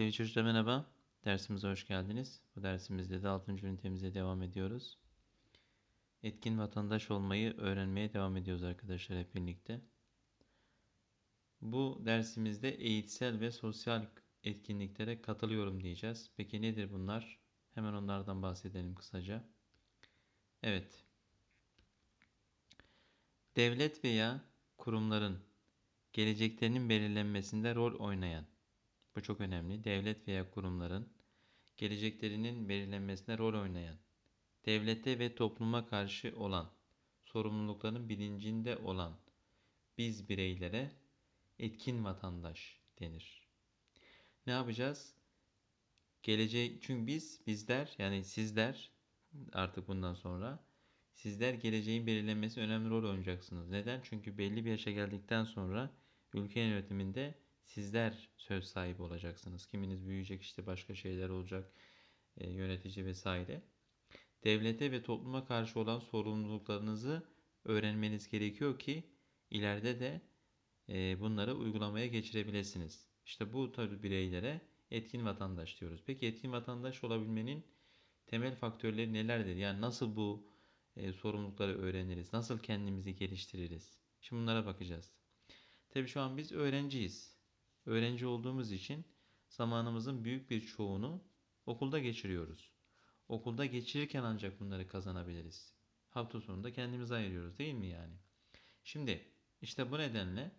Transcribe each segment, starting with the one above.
Sevgili çocuklar merhaba. Dersimize hoş geldiniz. Bu dersimizde de 6. ünitemize devam ediyoruz. Etkin vatandaş olmayı öğrenmeye devam ediyoruz arkadaşlar hep birlikte. Bu dersimizde eğitsel ve sosyal etkinliklere katılıyorum diyeceğiz. Peki nedir bunlar? Hemen onlardan bahsedelim kısaca. Evet. Devlet veya kurumların geleceklerinin belirlenmesinde rol oynayan bu çok önemli. Devlet veya kurumların geleceklerinin belirlenmesine rol oynayan, devlete ve topluma karşı olan, sorumlulukların bilincinde olan biz bireylere etkin vatandaş denir. Ne yapacağız? Gelecek çünkü biz bizler yani sizler artık bundan sonra sizler geleceğin belirlenmesi önemli rol oynayacaksınız. Neden? Çünkü belli bir yaşa geldikten sonra ülke yönetiminde sizler söz sahibi olacaksınız. Kiminiz büyüyecek işte başka şeyler olacak, e, yönetici vesaire. Devlete ve topluma karşı olan sorumluluklarınızı öğrenmeniz gerekiyor ki ileride de e, bunları uygulamaya geçirebilirsiniz. İşte bu tabi bireylere etkin vatandaş diyoruz. Peki etkin vatandaş olabilmenin temel faktörleri nelerdir? Yani nasıl bu e, sorumlulukları öğreniriz? Nasıl kendimizi geliştiririz? Şimdi bunlara bakacağız. Tabi şu an biz öğrenciyiz. Öğrenci olduğumuz için zamanımızın büyük bir çoğunu okulda geçiriyoruz. Okulda geçirirken ancak bunları kazanabiliriz. Hafta sonunda kendimize ayırıyoruz değil mi yani? Şimdi işte bu nedenle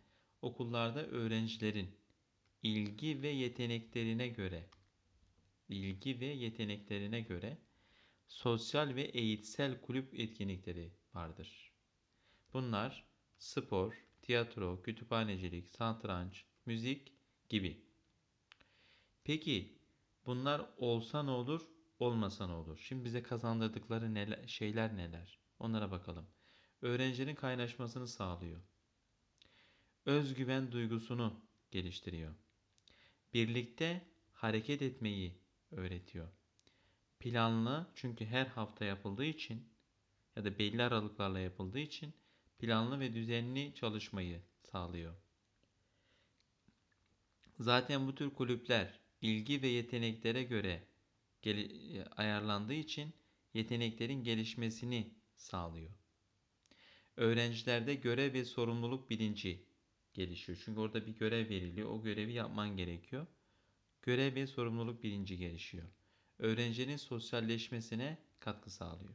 okullarda öğrencilerin ilgi ve yeteneklerine göre ilgi ve yeteneklerine göre sosyal ve eğitsel kulüp etkinlikleri vardır. Bunlar spor, tiyatro, kütüphanecilik, satranç, müzik gibi. Peki bunlar olsa ne olur, olmasa ne olur? Şimdi bize kazandırdıkları neler, şeyler neler? Onlara bakalım. Öğrencinin kaynaşmasını sağlıyor. Özgüven duygusunu geliştiriyor. Birlikte hareket etmeyi öğretiyor. Planlı çünkü her hafta yapıldığı için ya da belli aralıklarla yapıldığı için planlı ve düzenli çalışmayı sağlıyor. Zaten bu tür kulüpler ilgi ve yeteneklere göre ayarlandığı için yeteneklerin gelişmesini sağlıyor. Öğrencilerde görev ve sorumluluk bilinci gelişiyor. Çünkü orada bir görev veriliyor. O görevi yapman gerekiyor. Görev ve sorumluluk bilinci gelişiyor. Öğrencinin sosyalleşmesine katkı sağlıyor.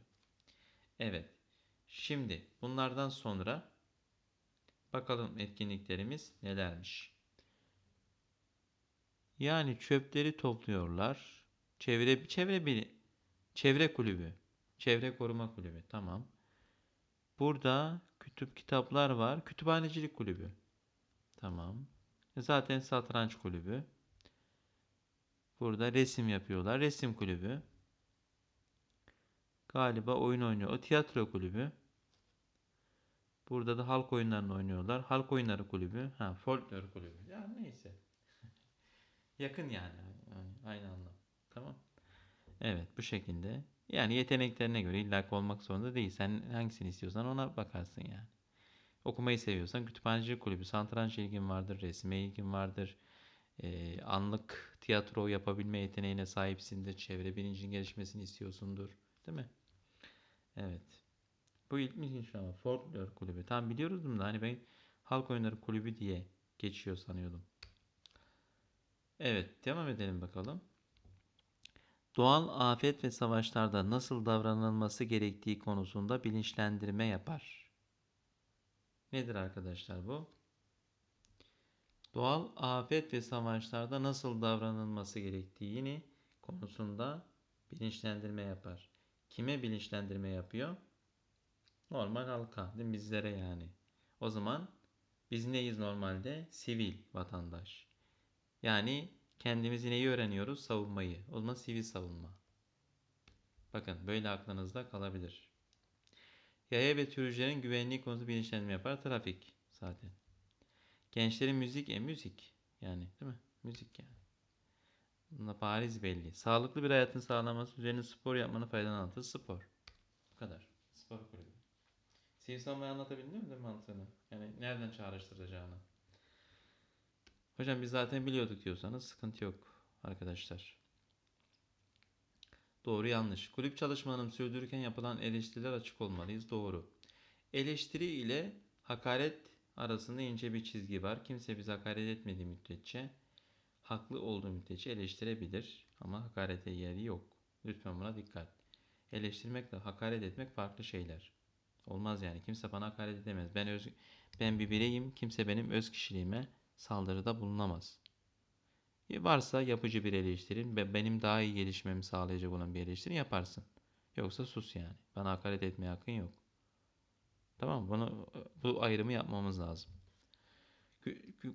Evet. Şimdi bunlardan sonra bakalım etkinliklerimiz nelermiş. Yani çöpleri topluyorlar. Çevre çevre bir çevre kulübü. Çevre koruma kulübü. Tamam. Burada kütüp kitaplar var. Kütüphanecilik kulübü. Tamam. Zaten satranç kulübü. Burada resim yapıyorlar. Resim kulübü. Galiba oyun oynuyor. O tiyatro kulübü. Burada da halk oyunlarını oynuyorlar. Halk oyunları kulübü. Ha, folklor kulübü. Ya neyse. Yakın yani. yani aynı anlam. Tamam. Evet bu şekilde. Yani yeteneklerine göre illa olmak zorunda değil. Sen hangisini istiyorsan ona bakarsın yani. Okumayı seviyorsan kütüphaneci kulübü, santranç ilgin vardır, resme ilgin vardır. Ee, anlık tiyatro yapabilme yeteneğine sahipsindir. Çevre bilincin gelişmesini istiyorsundur. Değil mi? Evet. Bu ilginç ama folklor kulübü. Tam biliyoruz bunu da hani ben halk oyunları kulübü diye geçiyor sanıyordum. Evet, devam edelim bakalım. Doğal afet ve savaşlarda nasıl davranılması gerektiği konusunda bilinçlendirme yapar. Nedir arkadaşlar bu? Doğal afet ve savaşlarda nasıl davranılması gerektiğini konusunda bilinçlendirme yapar. Kime bilinçlendirme yapıyor? Normal halka, değil mi? bizlere yani. O zaman biz neyiz normalde? Sivil vatandaş. Yani kendimizi neyi öğreniyoruz? Savunmayı. O zaman sivil savunma. Bakın böyle aklınızda kalabilir. Yaya ve türcülerin güvenliği konusu bilinçlendirme yapar. Trafik zaten. Gençlerin müzik, e müzik. Yani değil mi? Müzik yani. Bunda bariz belli. Sağlıklı bir hayatın sağlanması üzerine spor yapmanın anlatır. Spor. Bu kadar. Spor kulübü. Sivil savunmayı anlatabildim mi mantığını? Yani nereden çağrıştıracağını. Hocam biz zaten biliyorduk diyorsanız sıkıntı yok. arkadaşlar. Doğru yanlış. Kulüp çalışmalarını sürdürürken yapılan eleştiriler açık olmalıyız. Doğru. Eleştiri ile hakaret arasında ince bir çizgi var. Kimse bize hakaret etmediği müddetçe haklı olduğu müddetçe eleştirebilir ama hakarete yeri yok. Lütfen buna dikkat. Eleştirmekle hakaret etmek farklı şeyler. Olmaz yani. Kimse bana hakaret edemez. Ben öz, ben bir bireyim. Kimse benim öz kişiliğime saldırıda bulunamaz. Varsa yapıcı bir eleştirin ve benim daha iyi gelişmemi sağlayacak olan bir eleştiri yaparsın. Yoksa sus yani. Bana hakaret etmeye hakkın yok. Tamam? Bunu, bu ayrımı yapmamız lazım.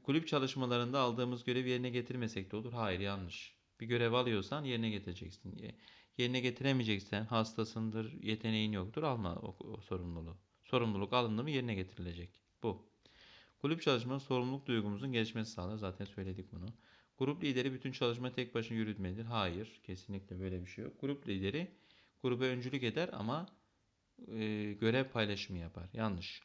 Kulüp çalışmalarında aldığımız görevi yerine getirmesek de olur. Hayır yanlış. Bir görev alıyorsan yerine getireceksin. Ye- Yerine getiremeyeceksen hastasındır, yeteneğin yoktur alma o, o sorumluluğu. Sorumluluk alındı mı yerine getirilecek. Bu. Kulüp çalışması sorumluluk duygumuzun gelişmesi sağlar. Zaten söyledik bunu. Grup lideri bütün çalışma tek başına yürütmelidir. Hayır. Kesinlikle böyle bir şey yok. Grup lideri gruba öncülük eder ama e, görev paylaşımı yapar. Yanlış.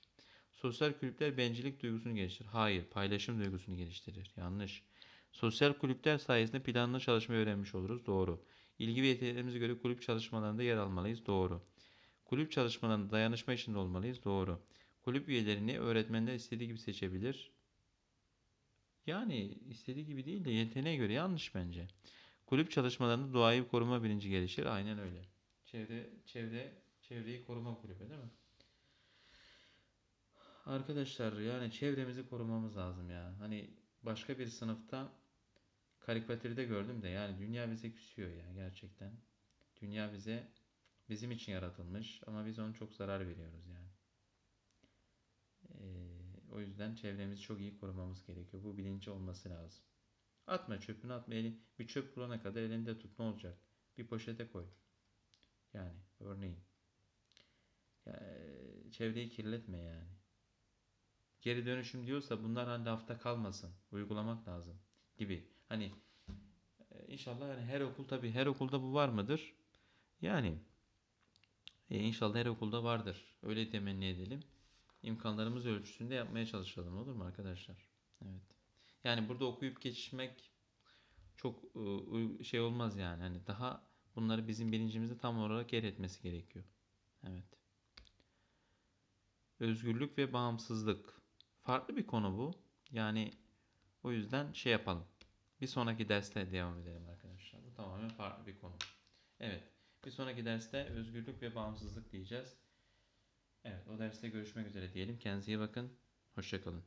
Sosyal kulüpler bencillik duygusunu geliştirir. Hayır. Paylaşım duygusunu geliştirir. Yanlış. Sosyal kulüpler sayesinde planlı çalışmayı öğrenmiş oluruz. Doğru. İlgi ve yeteneklerimize göre kulüp çalışmalarında yer almalıyız. Doğru. Kulüp çalışmalarında dayanışma içinde olmalıyız. Doğru. Kulüp üyelerini öğretmenler istediği gibi seçebilir. Yani istediği gibi değil de yeteneğe göre yanlış bence. Kulüp çalışmalarında doğayı koruma bilinci gelişir. Aynen öyle. Çevre çevre çevreyi koruma kulübü değil mi? Arkadaşlar yani çevremizi korumamız lazım ya. Hani başka bir sınıfta karikatürde gördüm de yani dünya bize küsüyor ya gerçekten. Dünya bize bizim için yaratılmış ama biz ona çok zarar veriyoruz yani. O yüzden çevremizi çok iyi korumamız gerekiyor. Bu bilinci olması lazım. Atma çöpünü atma. Eli, bir çöp bulana kadar elinde tut ne olacak? Bir poşete koy. Yani örneğin. Ya, e, çevreyi kirletme yani. Geri dönüşüm diyorsa bunlar hani lafta kalmasın. Uygulamak lazım gibi. Hani e, inşallah yani her okul tabii her okulda bu var mıdır? Yani e, inşallah her okulda vardır. Öyle temenni edelim. İmkanlarımız ölçüsünde yapmaya çalışalım olur mu arkadaşlar? Evet. Yani burada okuyup geçmek çok e, şey olmaz yani. Hani daha bunları bizim bilincimizde tam olarak yer etmesi gerekiyor. Evet. Özgürlük ve bağımsızlık. Farklı bir konu bu. Yani o yüzden şey yapalım. Bir sonraki derste devam edelim arkadaşlar. Bu tamamen farklı bir konu. Evet. Bir sonraki derste özgürlük ve bağımsızlık diyeceğiz. Evet, o derste görüşmek üzere diyelim. Kendinize iyi bakın. Hoşça kalın.